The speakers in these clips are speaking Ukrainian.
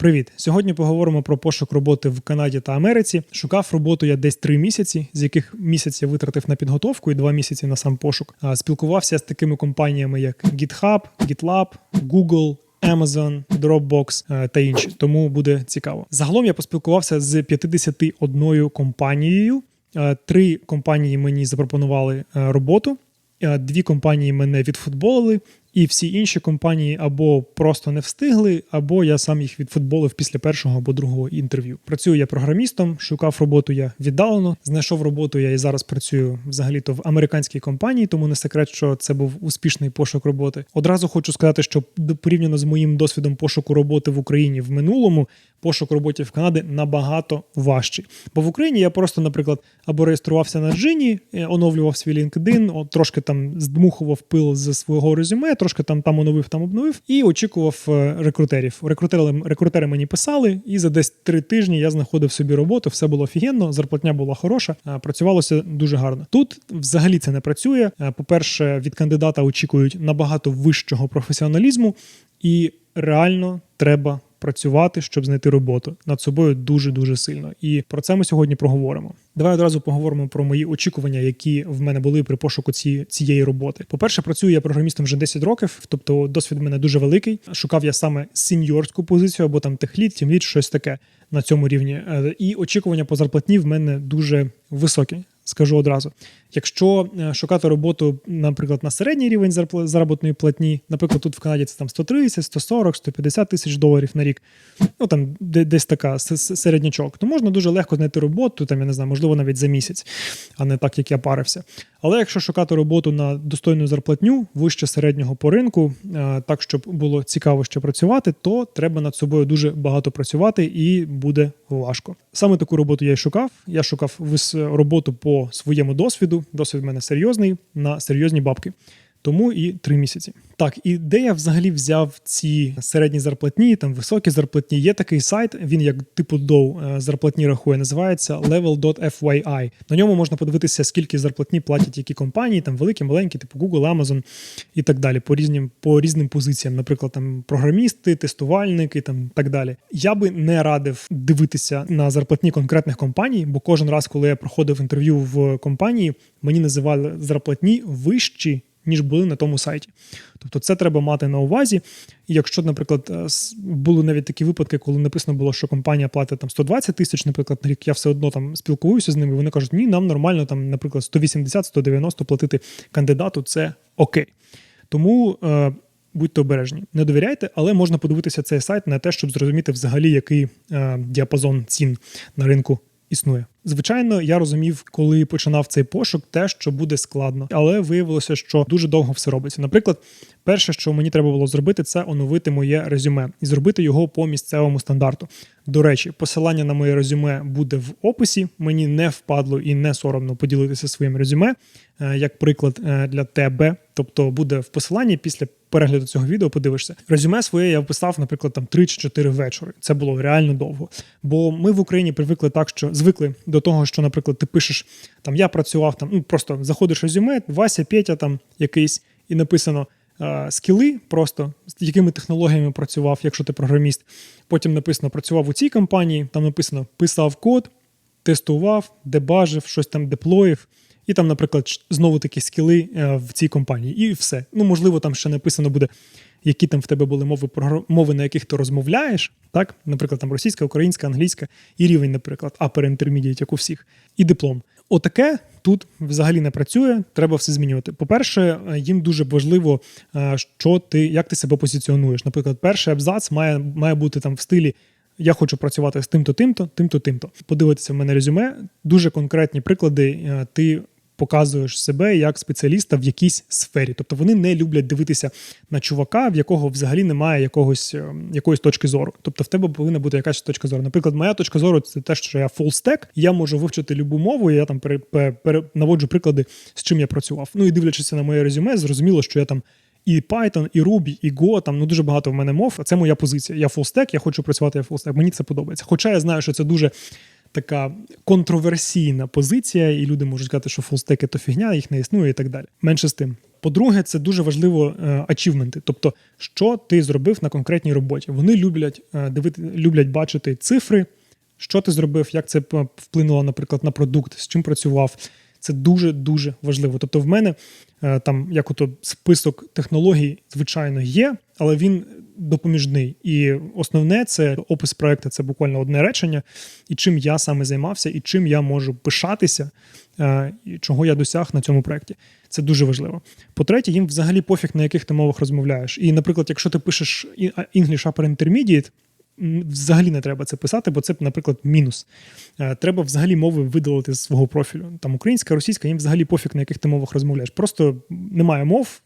Привіт! Сьогодні поговоримо про пошук роботи в Канаді та Америці. Шукав роботу я десь три місяці, з яких місяць я витратив на підготовку і два місяці на сам пошук. Спілкувався з такими компаніями, як GitHub, GitLab, Google. Amazon, Dropbox та інші, тому буде цікаво. Загалом я поспілкувався з 51 компанією. Три компанії мені запропонували роботу. Дві компанії мене відфутболили, і всі інші компанії або просто не встигли, або я сам їх відфутболив після першого або другого інтерв'ю. Працюю я програмістом, шукав роботу я віддалено. Знайшов роботу я і зараз працюю взагалі-то в американській компанії, тому не секрет, що це був успішний пошук роботи. Одразу хочу сказати, що порівняно з моїм досвідом пошуку роботи в Україні в минулому, пошук роботи в Канаді набагато важчий. Бо в Україні я просто, наприклад, або реєструвався на джині, е, оновлював свій LinkedIn, трошки там здмухував пил з свого резюме, трошки там там оновив, там обновив, і очікував е, рекрутерів. Рекрутери, рекрутери мені писали, і за десь три тижні я знаходив собі роботу. Все було офігенно, зарплатня була хороша, працювалося дуже гарно. Тут взагалі це не працює. Е, По-перше, від кандидата очікують набагато вищого професіоналізму, і реально треба працювати, щоб знайти роботу над собою дуже дуже сильно. І про це ми сьогодні проговоримо. Давай одразу поговоримо про мої очікування, які в мене були при пошуку ці, цієї роботи. По-перше, працюю я програмістом вже 10 років, тобто досвід у мене дуже великий. Шукав я саме сеньорську позицію або там техліт, тімліт, щось таке на цьому рівні. Е, І очікування по зарплатні в мене дуже високі. Скажу одразу, якщо е, шукати роботу, наприклад, на середній рівень заробітної платні, наприклад, тут в Канаді це там 130, 140, 150 тисяч доларів на рік, ну там де- десь така середнячок, то можна дуже легко знайти роботу, там я не знаю, можливо, навіть за місяць, а не так, як я парився. Але якщо шукати роботу на достойну зарплатню, вище середнього по ринку, е, так щоб було цікаво ще працювати, то треба над собою дуже багато працювати і буде важко. Саме таку роботу я й шукав. Я шукав роботу по своєму досвіду. Досвід в мене серйозний на серйозні бабки. Тому і три місяці. Так, і де я взагалі взяв ці середні зарплатні, там високі зарплатні. Є такий сайт, він як типу доу е, зарплатні рахує, називається level.fyi. На ньому можна подивитися, скільки зарплатні платять які компанії, там великі, маленькі, типу Google, Amazon і так далі, по різним по різним позиціям, наприклад, там програмісти, тестувальники, там так далі. Я би не радив дивитися на зарплатні конкретних компаній, бо кожен раз, коли я проходив інтерв'ю в компанії, мені називали зарплатні вищі ніж були на тому сайті. Тобто це треба мати на увазі. Якщо, наприклад, е, були навіть такі випадки, коли написано було, що компанія платить там 120 тисяч, наприклад, на рік, я все одно там спілкуюся з ними. Вони кажуть, ні, нам нормально там, наприклад, 180-190 платити кандидату, це окей. Тому. Е, Будьте обережні, не довіряйте, але можна подивитися цей сайт на те, щоб зрозуміти взагалі, який е, діапазон цін на ринку існує. Звичайно, я розумів, коли починав цей пошук, те, що буде складно, але виявилося, що дуже довго все робиться. Наприклад, перше, що мені треба було зробити, це оновити моє резюме і зробити його по місцевому стандарту. До речі, посилання на моє резюме буде в описі. Мені не впадло і не соромно поділитися своїм резюме е, як приклад е, для тебе. Тобто буде в посиланні після перегляду цього відео. Подивишся. Резюме своє я вписав, наприклад, там 3 чи 4 вечори. Це було реально довго. Бо ми в Україні привикли так, що звикли до того, що, наприклад, ти пишеш там я працював там, ну просто заходиш резюме, Вася, Петя там якийсь, і написано. Скіли просто з якими технологіями працював, якщо ти програміст. Потім написано працював у цій компанії, там написано писав код, тестував, дебажив, щось там деплоїв, і там, наприклад, знову такі скіли е, в цій компанії. І все. Ну, можливо, там ще написано буде, які там в тебе були мови, мови, на яких ти розмовляєш. Так, наприклад, там російська, українська, англійська, і рівень, наприклад, upper intermediate, як у всіх, і диплом. Отаке тут взагалі не працює, треба все змінювати. По-перше, е, їм дуже важливо, е, що ти, як ти себе позиціонуєш. Наприклад, перший абзац має, має бути там в стилі. Я хочу працювати з тим-то, тим-то, тим-то, тим-то. Подивитися в мене резюме. Дуже конкретні приклади. Ти показуєш себе як спеціаліста в якійсь сфері. Тобто вони не люблять дивитися на чувака, в якого взагалі немає якогось е, якоїсь точки зору. Тобто в тебе повинна бути якась точка зору. Наприклад, моя точка зору це те, що я stack, я можу вивчити любу мову. Я там пере, пере, пере- наводжу приклади, з чим я працював. Ну і дивлячись на моє резюме, зрозуміло, що я там. І Python, і Ruby, і Go, там ну дуже багато в мене мов. Це моя позиція. Я stack, я хочу працювати full stack. Мені це подобається. Хоча я знаю, що це дуже така контроверсійна позиція, і люди можуть сказати, що фулстеки то фігня, їх не існує і так далі. Менше з тим. По-друге, це дуже важливо е, ачівменти, тобто, що ти зробив на конкретній роботі. Вони люблять е, дивити, люблять бачити цифри, що ти зробив, як це вплинуло, наприклад, на продукт, з чим працював. Це дуже дуже важливо. Тобто, в мене е, там як ото список технологій, звичайно, є, але він допоміжний. І основне це опис проекту, це буквально одне речення, і чим я саме займався, і чим я можу пишатися, е, і чого я досяг на цьому проекті. Це дуже важливо. По-третє, їм взагалі пофіг, на яких ти мовах розмовляєш. І, наприклад, якщо ти пишеш English Upper Intermediate, взагалі не треба це писати, бо це, наприклад, мінус. Е, Треба взагалі мови видалити з свого профілю. Там українська, російська, їм взагалі пофіг, на яких ти мовах розмовляєш. Просто немає мов.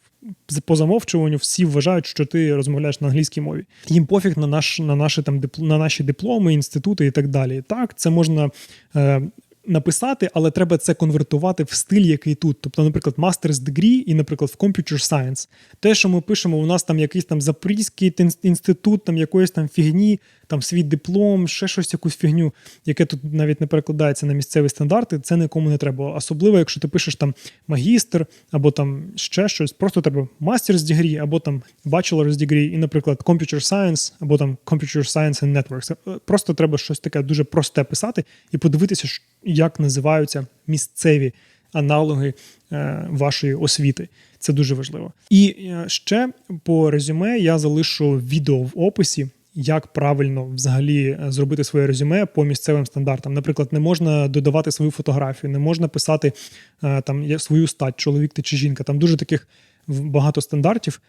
По замовчуванню всі вважають, що ти розмовляєш на англійській мові. Їм пофіг на наш на наші там на наші дипломи, інститути і так далі. Так, це можна е, написати, але треба це конвертувати в стиль, який тут. Тобто, наприклад, Master's Degree і, наприклад, в Computer Science. Те, що ми пишемо, у нас там якийсь там Запорізький інститут, там якоїсь там фігні, там свій диплом, ще щось, якусь фігню, яке тут навіть не перекладається на місцеві стандарти, це нікому не треба. Особливо, якщо ти пишеш там магістр або там ще щось, просто треба Master's Degree або там Bachelor's Degree і, наприклад, Computer Science або там Computer Science and Networks. Е, Просто треба щось таке дуже просте писати і подивитися, як називаються місцеві аналоги е, вашої освіти. Це дуже важливо. І е, ще по резюме я залишу відео в описі. Як правильно взагалі е, зробити своє резюме по місцевим стандартам? Наприклад, не можна додавати свою фотографію, не можна писати е, там свою стать, чоловік ти чи жінка. Там дуже таких багато стандартів.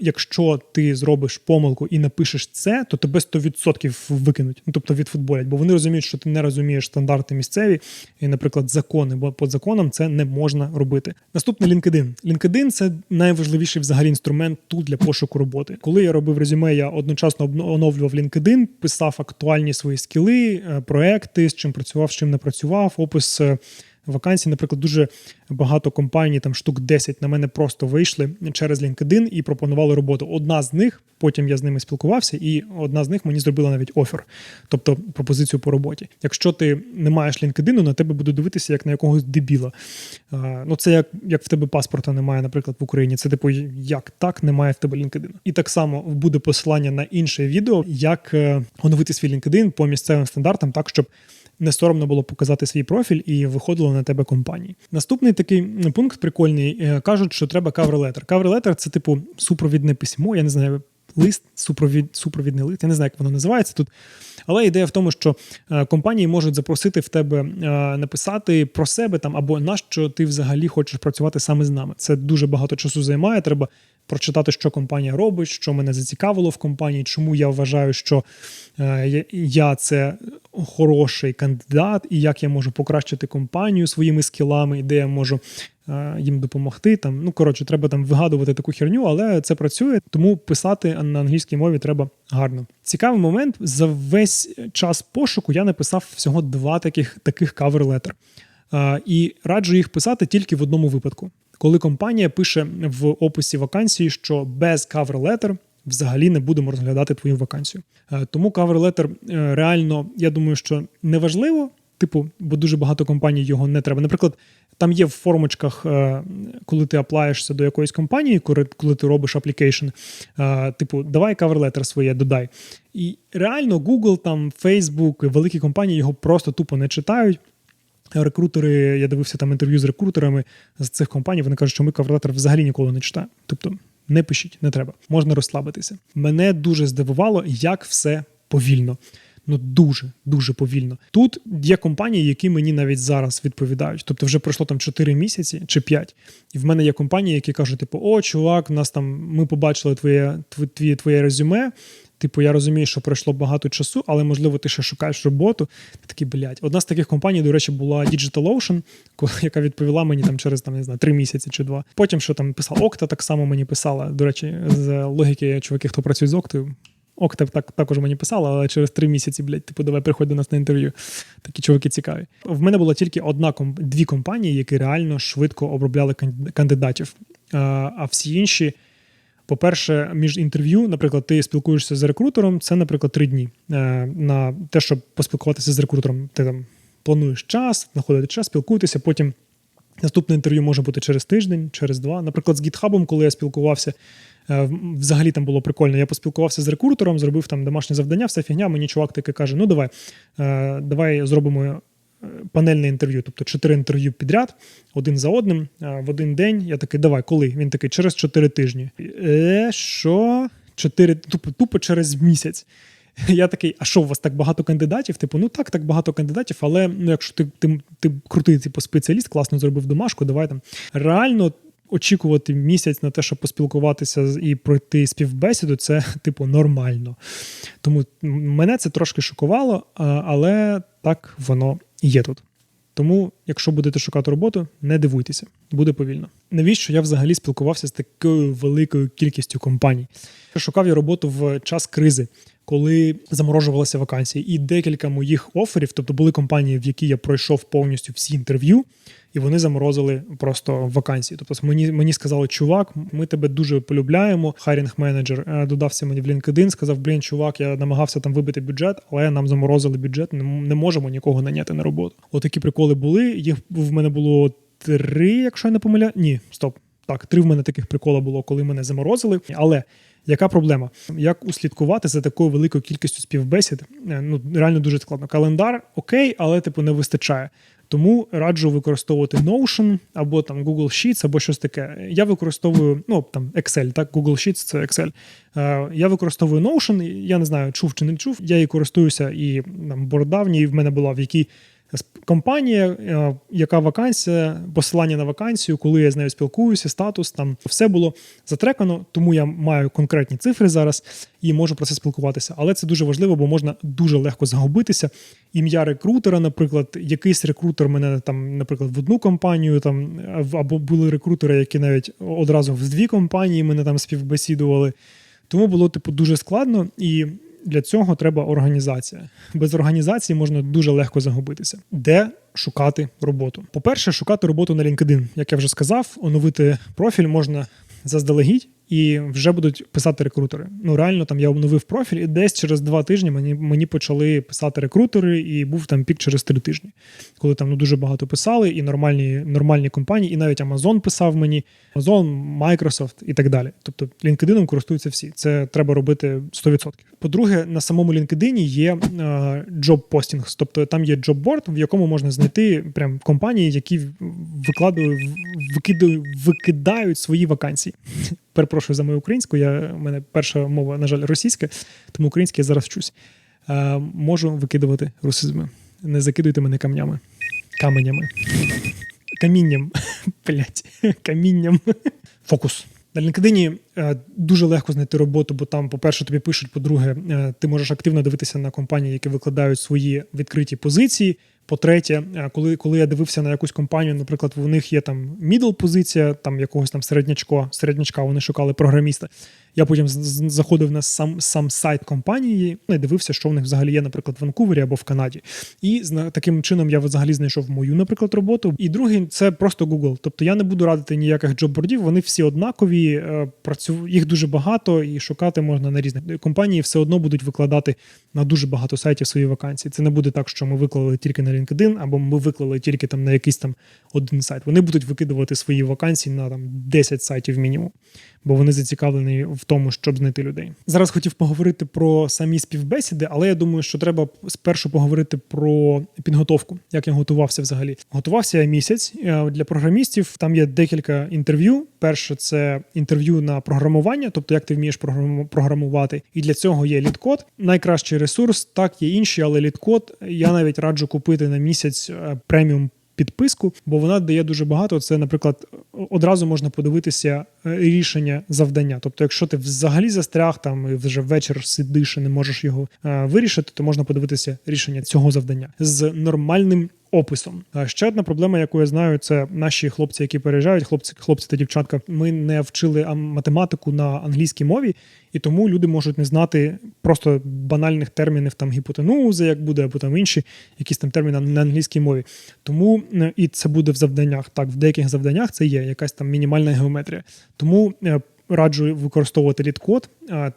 Якщо ти зробиш помилку і напишеш це, то тебе 100% викинуть, ну тобто відфутболять, бо вони розуміють, що ти не розумієш стандарти місцеві і, наприклад, закони, бо по законам це не можна робити. Наступне LinkedIn. LinkedIn – це найважливіший взагалі інструмент тут для пошуку роботи. Коли я робив резюме, я одночасно оновлював LinkedIn, писав актуальні свої скіли, е, проекти, з чим працював, з чим не працював, опис. Вакансій, наприклад, дуже багато компаній, там штук 10 на мене просто вийшли через LinkedIn і пропонували роботу. Одна з них, потім я з ними спілкувався, і одна з них мені зробила навіть офер, тобто пропозицію по роботі. Якщо ти не маєш LinkedIn, на тебе будуть дивитися як на якогось дебіла. Ну це як, як в тебе паспорта немає, наприклад, в Україні. Це типу, як так немає в тебе LinkedIn. І так само буде посилання на інше відео, як е, оновити свій LinkedIn по місцевим стандартам, так щоб не соромно було показати свій профіль і виходило на тебе компанії. Наступний такий пункт прикольний. Е, Кажуть, що треба каверлетер. Каверлетер це типу супровідне письмо. Я не знаю. Лист, супровід, супровідний лист, я не знаю, як воно називається тут. Але ідея в тому, що е, компанії можуть запросити в тебе е, написати про себе там або на що ти взагалі хочеш працювати саме з нами. Це дуже багато часу займає. Треба прочитати, що компанія робить, що мене зацікавило в компанії, чому я вважаю, що е, я- це хороший кандидат, і як я можу покращити компанію своїми скілами, і де я можу їм допомогти. Там, ну коротше, треба там вигадувати таку херню, але це працює, тому писати на англійській мові треба гарно. Цікавий момент за весь час пошуку я написав всього два таких таких кавер-летер. Е, І раджу їх писати тільки в одному випадку, коли компанія пише в описі вакансії, що без letter взагалі не будемо розглядати твою вакансію. Е, Тому cover letter е, реально, я думаю, що не важливо. Типу, бо дуже багато компаній його не треба. Наприклад, там є в формочках, е, коли ти аплаєшся до якоїсь компанії, коли ти робиш аплікейшн, е, типу, давай letter своє додай. І реально Google, там, Facebook, великі компанії його просто тупо не читають. Рекрутери, я дивився там інтерв'ю з рекрутерами з цих компаній. Вони кажуть, що ми каверлетер взагалі ніколи не читаємо. Тобто не пишіть, не треба, можна розслабитися. Мене дуже здивувало, як все повільно. Ну дуже дуже повільно. Тут є компанії, які мені навіть зараз відповідають. Тобто, вже пройшло там 4 місяці чи 5, і в мене є компанії, які кажуть: типу, о, чувак, у нас там ми побачили твоє твоє, твоє резюме. Типу, я розумію, що пройшло багато часу, але можливо ти ще шукаєш роботу. Ти такий, блядь. Одна з таких компаній, до речі, була DigitalOcean, яка відповіла мені там через там не знаю три місяці чи два. Потім що там писав Окта, так само мені писала. До речі, з логіки чуваки, хто працює з Октою. Окта так також мені писала, але через три місяці, блядь, типу, давай приходь до нас на інтерв'ю. Такі чуваки цікаві. В мене була тільки одна дві компанії, які реально швидко обробляли кандидатів. А, всі інші. По-перше, між інтерв'ю, наприклад, ти спілкуєшся з рекрутером, це, наприклад, три дні е, на те, щоб поспілкуватися з рекрутером. Ти там плануєш час, знаходите час, спілкуєтеся, потім Наступне інтерв'ю може бути через тиждень, через два. Наприклад, з GitHub, коли я спілкувався, взагалі там було прикольно. Я поспілкувався з рекрутером, зробив там домашнє завдання, все фігня. Мені чувак таки каже: ну давай, е, давай зробимо. е, Панельне інтерв'ю, тобто чотири інтерв'ю підряд, один за одним, е, в один день. Я такий, давай, коли? Він такий, через чотири тижні. Е, що? Чотири, тупо, тупо через місяць. Я такий, а що у вас так багато кандидатів? Типу, ну так, так багато кандидатів, але ну, якщо ти, ти, ти крутий типу, спеціаліст, класно зробив домашку, давай там. Реально очікувати місяць на те, щоб поспілкуватися і пройти співбесіду, це типу нормально. Тому мене це трошки шокувало, але так воно і є тут. Тому, якщо будете шукати роботу, не дивуйтеся, буде повільно. Навіщо я взагалі спілкувався з такою великою кількістю компаній? Шукав я роботу в час кризи, коли заморожувалися вакансії, і декілька моїх оферів, тобто були компанії, в які я пройшов повністю всі інтерв'ю, і вони заморозили просто вакансії. Тобто мені, мені сказали, чувак, ми тебе дуже полюбляємо. Хайрінг менеджер е, додався мені в LinkedIn, сказав: блін, чувак, я намагався там вибити бюджет, але нам заморозили бюджет, не можемо нікого наняти на роботу. Отакі приколи були. Їх в мене було три, якщо я не помиляю. Ні, стоп. Так, три в мене таких прикола було, коли мене заморозили. Але яка проблема? Як услідкувати за такою великою кількістю співбесід? Е, Ну реально дуже складно. Календар окей, але типу не вистачає. Тому раджу використовувати Notion або там Google Sheets, або щось таке. Я використовую ну там Excel, так Google Sheets це Excel. Е, я використовую Notion. Я не знаю, чув чи не чув. Я її користуюся і там бородавній в мене була в якій компанія, е, яка вакансія, посилання на вакансію, коли я з нею спілкуюся, статус там все було затрекано, тому я маю конкретні цифри зараз і можу про це спілкуватися. Але це дуже важливо, бо можна дуже легко загубитися. Ім'я рекрутера, наприклад, якийсь рекрутер мене там, наприклад, в одну компанію, там або були рекрутери, які навіть одразу в дві компанії мене там співбесідували. Тому було типу дуже складно і. Для цього треба організація. Без організації можна дуже легко загубитися. Де шукати роботу? По-перше, шукати роботу на LinkedIn. Як я вже сказав, оновити профіль можна заздалегідь і вже будуть писати рекрутери. Ну реально, там я обновив профіль, і десь через два тижні мені, мені почали писати рекрутери, і був там пік через три тижні, коли там ну дуже багато писали, і нормальні, нормальні компанії, і навіть Amazon писав мені, Amazon, Microsoft і так далі. Тобто LinkedIn користуються всі. Це треба робити 100%. По-друге, на самому LinkedIn є е, job postings, тобто там є джобборд, в якому можна знайти прям компанії, які викладають, викидають, викидають свої вакансії. Перепрошую за мою українську. Я, у мене перша мова, на жаль, російська, тому українську я зараз вчусь. Е, можу викидувати русизми. Не закидуйте мене камнями. Каменями. Камінням. Блять, камінням. Фокус. На LinkedIn е, дуже легко знайти роботу, бо там, по-перше, тобі пишуть, по-друге, е, ти можеш активно дивитися на компанії, які викладають свої відкриті позиції. По-третє, е, коли, коли я дивився на якусь компанію, наприклад, у них є там мідл позиція, там якогось там середнячко, середнячка, вони шукали програміста. Я потім заходив на сам, сам сайт компанії ну, і дивився, що в них взагалі є, наприклад, в Ванкувері або в Канаді. І таким чином я взагалі знайшов мою, наприклад, роботу. І другий це просто Google. Тобто я не буду радити ніяких джоббордів, вони всі однакові, е, працю... їх дуже багато, і шукати можна на різних компанії. Все одно будуть викладати на дуже багато сайтів свої вакансії. Це не буде так, що ми виклали тільки на LinkedIn, або ми виклали тільки там на якийсь там один сайт. Вони будуть викидувати свої вакансії на там 10 сайтів мінімум, бо вони зацікавлені в тому, щоб знайти людей. Зараз хотів поговорити про самі співбесіди, але я думаю, що треба спершу поговорити про підготовку, як я готувався взагалі. Готувався я місяць Е, для програмістів. Там є декілька інтерв'ю. Перше це інтерв'ю на програмування, тобто як ти вмієш програму- програмувати. І для цього є літкод. Найкращий ресурс. Так, є інші, але літкод я навіть раджу купити на місяць е, преміум підписку, бо вона дає дуже багато. Це, наприклад, одразу можна подивитися е, рішення завдання. Тобто, якщо ти взагалі застряг там і вже вечір сидиш і не можеш його е, вирішити, то можна подивитися рішення цього завдання з нормальним. Описом. Ще одна проблема, яку я знаю, це наші хлопці, які переїжджають, хлопці, хлопці та дівчатка. Ми не вчили математику на англійській мові, і тому люди можуть не знати просто банальних термінів там гіпотенузи, як буде, або там інші якісь там терміни на англійській мові. Тому е, і це буде в завданнях. Так, в деяких завданнях це є якась там мінімальна геометрія. Тому е, раджу використовувати літкод.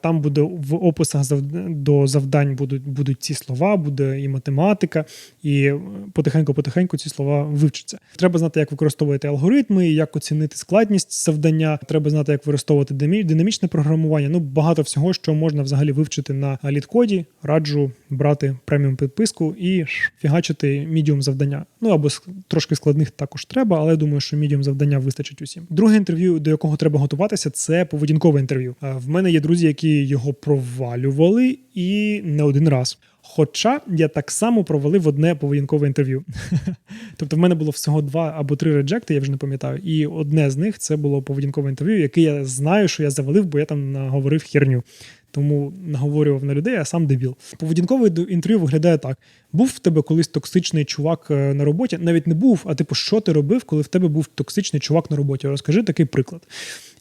Там буде в описах до завдань будуть, будуть ці слова, буде і математика, і потихеньку-потихеньку ці слова вивчаться. Треба знати, як використовувати алгоритми, як оцінити складність завдання. Треба знати, як використовувати динамі- динамічне програмування. Ну багато всього, що можна взагалі вивчити на літкоді. Раджу брати преміум підписку і фігачити мідіум завдання. Ну або трошки складних також треба, але я думаю, що мідіум завдання вистачить усім. Друге інтерв'ю, до якого треба готуватися, це поведінкове інтерв'ю. В мене є друзі, які його провалювали і не один раз. Хоча я так само провалив одне поведінкове інтерв'ю. тобто, в мене було всього два або три реджекти, я вже не пам'ятаю. І одне з них це було поведінкове інтерв'ю, яке я знаю, що я завалив, бо я там наговорив херню. Тому наговорював на людей, а сам дебіл. Поведінкове інтерв'ю виглядає так: був в тебе колись токсичний чувак е, на роботі, навіть не був, а типу, що ти робив, коли в тебе був токсичний чувак на роботі? Розкажи такий приклад.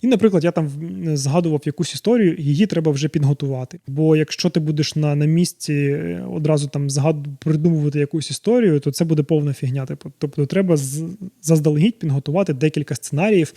І, наприклад, я там згадував якусь історію, її треба вже підготувати. Бо якщо ти будеш на, на місці е, одразу там згад... придумувати якусь історію, то це буде повна фігня. Типу. Тобто треба заздалегідь підготувати декілька сценаріїв,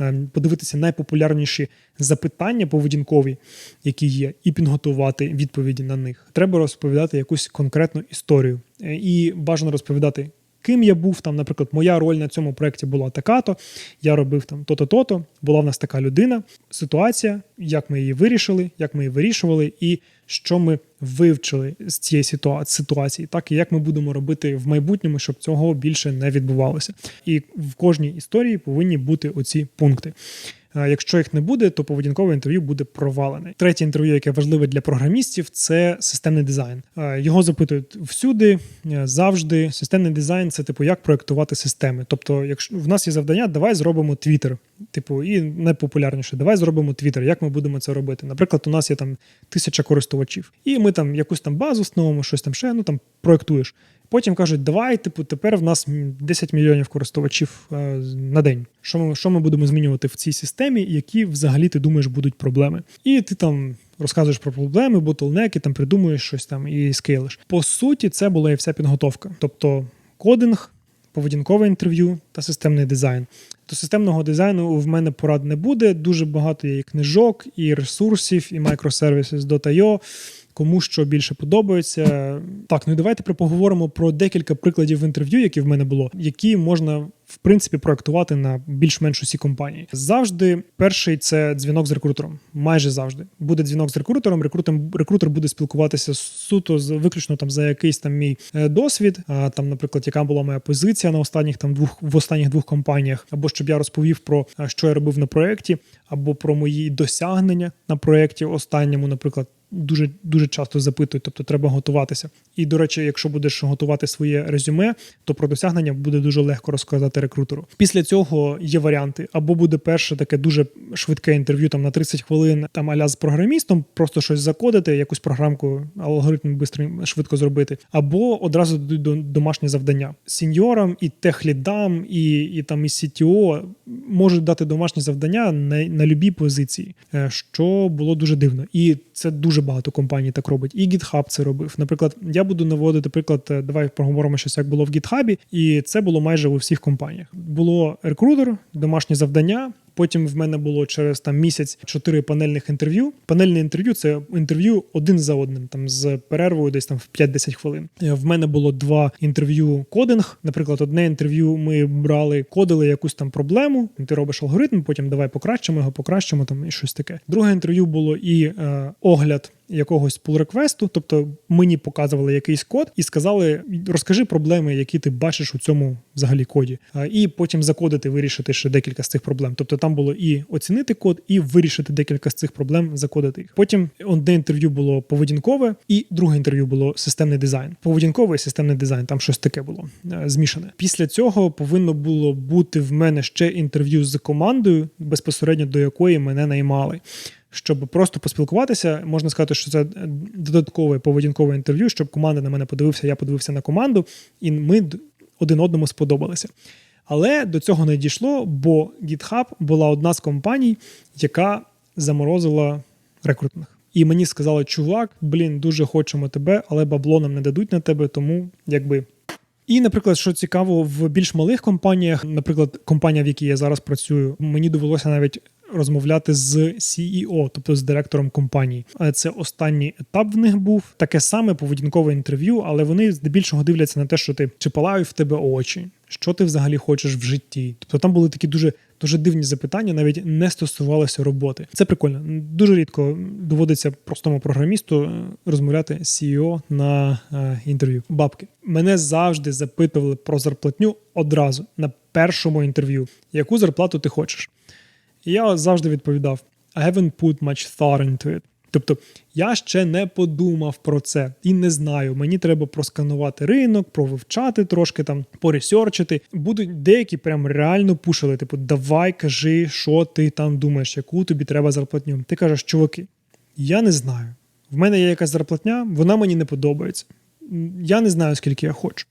е, подивитися найпопулярніші запитання поведінкові, які є, і підготувати відповіді на них. Треба розповідати якусь конкретну історію. Е, І бажано розповідати. Ким я був там, наприклад, моя роль на цьому проєкті була така-то. Я робив там то-то, то-то. Була в нас така людина, ситуація, як ми її вирішили, як ми її вирішували, і що ми вивчили з цієї ситуа- ситуації, так і як ми будемо робити в майбутньому, щоб цього більше не відбувалося. І в кожній історії повинні бути оці пункти. Якщо їх не буде, то поведінкове інтерв'ю буде провалене. Третє інтерв'ю, яке важливе для програмістів, це системний дизайн. Його запитують всюди, е, завжди. Системний дизайн це типу як проектувати системи. Тобто, якщо в нас є завдання, давай зробимо Twitter. Типу, і найпопулярніше, давай зробимо Twitter. Як ми будемо це робити? Наприклад, у нас є там тисяча користувачів, і ми там якусь там базу встановимо, щось там ще, ну там проектуєш. Потім кажуть, давай, типу, тепер в нас м, 10 мільйонів користувачів е, на день. Що ми, що ми будемо змінювати в цій системі, які взагалі ти думаєш будуть проблеми? І ти там розказуєш про проблеми, ботлнеки, там придумуєш щось там і скейлиш. По суті, це була і вся підготовка. Тобто кодинг, поведінкове інтерв'ю та системний дизайн. До системного дизайну в мене порад не буде. Дуже багато є і книжок, і ресурсів, і microservices.io. Кому що більше подобається. Так, ну і давайте поговоримо про декілька прикладів інтерв'ю, які в мене було, які можна в принципі проектувати на більш-менш усі компанії. Завжди перший це дзвінок з рекрутером. Майже завжди буде дзвінок з рекрутером. Рекрутер, рекрутер буде спілкуватися суто з виключно там за якийсь там мій е, досвід. А там, наприклад, яка була моя позиція на останніх там двох в останніх двох компаніях, або щоб я розповів про що я робив на проєкті, або про мої досягнення на проєкті останньому, наприклад. Дуже дуже часто запитують, тобто треба готуватися. І до речі, якщо будеш готувати своє резюме, то про досягнення буде дуже легко розказати рекрутеру. Після цього є варіанти: або буде перше таке дуже швидке інтерв'ю там на 30 хвилин, там аля з програмістом, просто щось закодити, якусь програмку, алгоритм бистро швидко зробити, або одразу до домашнє завдання. Сіньорам і техлідам, і, і там і CTO можуть дати домашні завдання на, на любій позиції, е, що було дуже дивно. І це дуже багато компаній так робить. І GitHub це робив. Наприклад, я буду наводити приклад. е, Давай поговоримо щось, як було в GitHub, і це було майже у всіх компаніях. Було рекрутер, домашні завдання. Потім в мене було через там місяць чотири панельних інтерв'ю. Панельне інтерв'ю це інтерв'ю один за одним, там з перервою десь там в 5-10 хвилин. Е, В мене було два інтерв'ю кодинг. Наприклад, одне інтерв'ю ми брали, кодили якусь там проблему. Ти робиш алгоритм, потім давай покращимо його, покращимо там і щось таке. Друге інтерв'ю було і е, огляд. Якогось pull реквесту тобто мені показували якийсь код і сказали: розкажи проблеми, які ти бачиш у цьому взагалі коді, і потім закодити, вирішити ще декілька з цих проблем. Тобто там було і оцінити код, і вирішити декілька з цих проблем, закодити їх. Потім одне інтерв'ю було поведінкове, і друге інтерв'ю було системний дизайн. Поведінковий системний дизайн, там щось таке було е, змішане. Після цього повинно було бути в мене ще інтерв'ю з командою, безпосередньо до якої мене наймали. Щоб просто поспілкуватися, можна сказати, що це додаткове поведінкове інтерв'ю, щоб команда на мене подивився, я подивився на команду, і ми один одному сподобалися. Але до цього не дійшло, бо GitHub була одна з компаній, яка заморозила рекрутинг. І мені сказали, чувак, блін, дуже хочемо тебе, але бабло нам не дадуть на тебе, тому якби. І, наприклад, що цікаво, в більш малих компаніях, наприклад, компанія, в якій я зараз працюю, мені довелося навіть розмовляти з CEO, тобто з директором компанії. Але це останній етап в них був таке саме поведінкове інтерв'ю, але вони здебільшого дивляться на те, що ти чи палають в тебе очі, що ти взагалі хочеш в житті. Тобто там були такі дуже. Дуже дивні запитання навіть не стосувалися роботи. Це прикольно. Дуже рідко доводиться простому програмісту е, розмовляти з CEO на е, інтерв'ю. Бабки мене завжди запитували про зарплатню одразу на першому інтерв'ю, яку зарплату ти хочеш. І я завжди відповідав: I haven't put much thought into it. Тобто я ще не подумав про це і не знаю. Мені треба просканувати ринок, провивчати трошки там, поресерчити. Будуть деякі прям реально пушили. Типу, давай кажи, що ти там думаєш, яку тобі треба зарплатню. Ти кажеш, чуваки, я не знаю. В мене є якась зарплатня, вона мені не подобається. Я не знаю, скільки я хочу.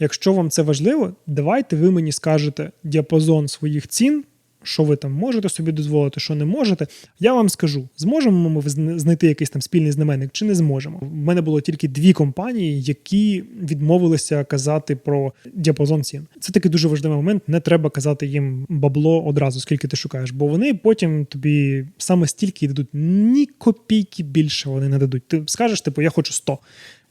Якщо вам це важливо, давайте ви мені скажете діапазон своїх цін що ви там можете собі дозволити, що не можете. Я вам скажу, зможемо ми знайти якийсь там спільний знаменник чи не зможемо. В мене було тільки дві компанії, які відмовилися казати про діапазон цін. Це такий дуже важливий момент. Не треба казати їм бабло одразу, скільки ти шукаєш, бо вони потім тобі саме стільки дадуть ні копійки більше вони не дадуть. Ти скажеш, типу, я хочу 100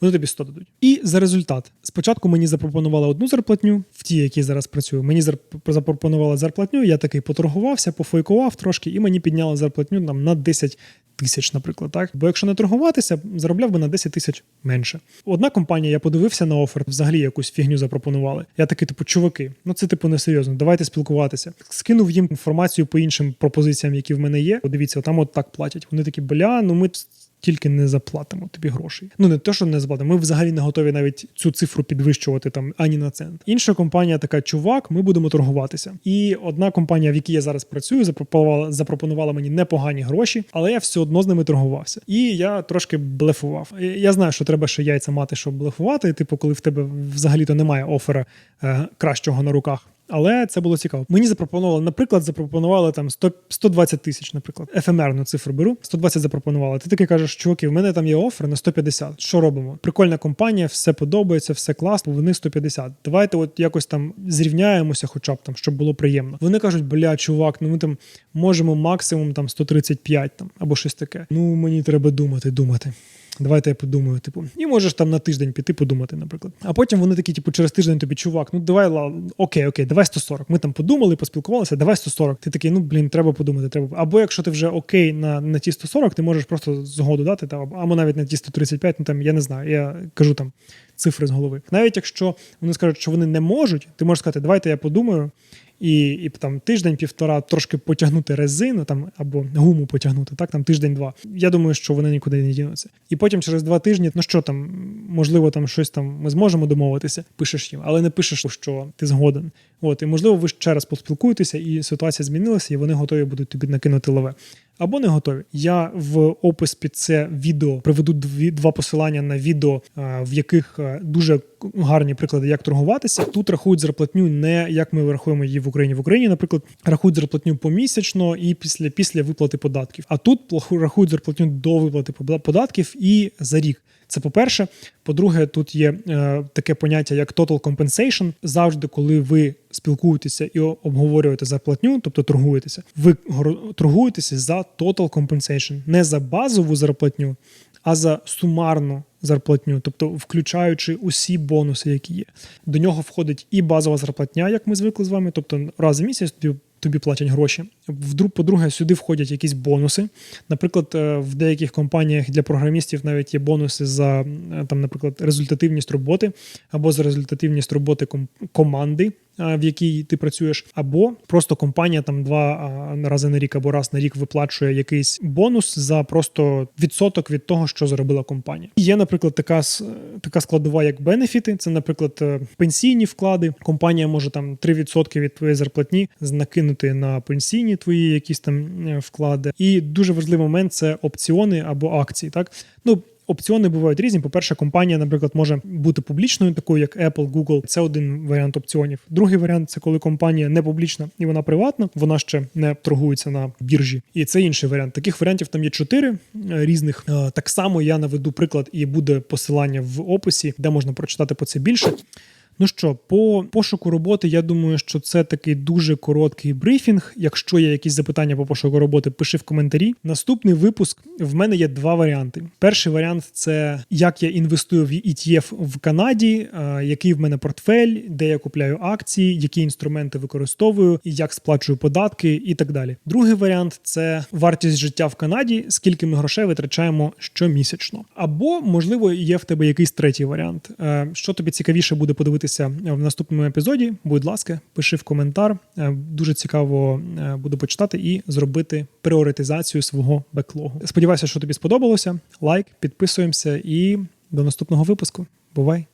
вони тобі 100 дадуть. І за результат. Спочатку мені запропонували одну зарплатню, в тій, якій зараз працюю. Мені запропонували зарплатню, я такий поторгувався, пофойкував трошки, і мені підняли зарплатню там на 10 тисяч, наприклад. так. Бо якщо не торгуватися, заробляв би на 10 тисяч менше. Одна компанія, я подивився на офер, взагалі якусь фігню запропонували. Я такий, типу, чуваки, ну це типу несерйозно, давайте спілкуватися. Скинув їм інформацію по іншим пропозиціям, які в мене є. Подивіться, там от так платять. Вони такі, бля, ну ми тільки не заплатимо тобі грошей. Ну не те, що не заплатимо. Ми взагалі не готові навіть цю цифру підвищувати там ані на цент. Інша компанія така: чувак, ми будемо торгуватися. І одна компанія, в якій я зараз працюю, запропонувала запропонувала мені непогані гроші, але я все одно з ними торгувався. І я трошки блефував. Я знаю, що треба ще яйця мати, щоб блефувати. Типу, коли в тебе взагалі-то немає офера е, кращого на руках. Але це було цікаво. Мені запропонували, наприклад, запропонували там 100, 120 тисяч, наприклад, ефемерну цифру беру. 120 запропонували. Ти таки кажеш, чуваки, в мене там є офер на 150. Що робимо? Прикольна компанія, все подобається, все класно. Вони 150. Давайте, от якось там зрівняємося, хоча б там, щоб було приємно. Вони кажуть, бля, чувак, ну ми там можемо максимум там 135 там або щось таке. Ну мені треба думати, думати. Давайте я подумаю, типу, і можеш там на тиждень піти подумати, наприклад. А потім вони такі, типу, через тиждень тобі, чувак, ну давай ла, окей, окей, давай 140. Ми там подумали, поспілкувалися, давай 140. Ти такий, ну блін, треба подумати. Треба. Або якщо ти вже окей на на ті 140, ти можеш просто згоду дати, там, або навіть на ті 135, ну там я не знаю. Я кажу там цифри з голови. Навіть якщо вони скажуть, що вони не можуть, ти можеш сказати, давайте я подумаю і і там тиждень-півтора трошки потягнути резину там або гуму потягнути, так там тиждень-два. Я думаю, що вони нікуди не дінуться. І потім через два тижні, ну що там, можливо, там щось там ми зможемо домовитися, пишеш їм, але не пишеш, що ти згоден. От і можливо, ви ще раз поспілкуєтеся, і ситуація змінилася, і вони готові будуть тобі накинути лаве або не готові. Я в опис під це відео приведу дві два посилання на відео, в яких дуже гарні приклади, як торгуватися. Тут рахують зарплатню не як ми рахуємо її в Україні. В Україні, наприклад, рахують зарплатню помісячно і після після виплати податків. А тут рахують зарплатню до виплати податків і за рік. Це по-перше. По-друге, тут є е, таке поняття, як total compensation. Завжди, коли ви спілкуєтеся і обговорюєте зарплатню, тобто торгуєтеся, ви торгуєтеся за total compensation. не за базову зарплатню, а за сумарну зарплатню, тобто включаючи усі бонуси, які є. До нього входить і базова зарплатня, як ми звикли з вами, тобто раз в місяць тобі тобі платять гроші. По-друге, сюди входять якісь бонуси. Наприклад, е, в деяких компаніях для програмістів навіть є бонуси за е, там, наприклад, результативність роботи або за результативність роботи команди в якій ти працюєш, або просто компанія там два рази на рік або раз на рік виплачує якийсь бонус за просто відсоток від того, що заробила компанія. Є, наприклад, така така складова, як бенефіти. Це, наприклад, е, пенсійні вклади. Компанія може там 3% від твоєї зарплатні накинути на пенсійні твої якісь там е, вклади. І дуже важливий момент це опціони або акції. Так ну Опціони бувають різні. По-перше, компанія, наприклад, може бути публічною, такою як Apple, Google. Це один варіант опціонів. Другий варіант це коли компанія не публічна і вона приватна, вона ще не торгується на біржі. І це інший варіант. Таких варіантів там є чотири е, різних. Е, так само я наведу приклад, і буде посилання в описі, де можна прочитати по це більше. Ну що, по пошуку роботи, я думаю, що це такий дуже короткий брифінг. Якщо є якісь запитання по пошуку роботи, пиши в коментарі. Наступний випуск в мене є два варіанти. Перший варіант це як я інвестую в ETF в Канаді, е, який в мене портфель, де я купляю акції, які інструменти використовую, як сплачую податки і так далі. Другий варіант це вартість життя в Канаді, скільки ми грошей витрачаємо щомісячно. Або, можливо, є в тебе якийсь третій варіант. Е, Що тобі цікавіше буде подивитися в наступному епізоді? Будь ласка, пиши в коментар. Е, Дуже цікаво е, буду почитати і зробити пріоритизацію свого беклогу. Сподіваюся, що тобі сподобалося. Лайк, підписуємося і до наступного випуску. Бувай!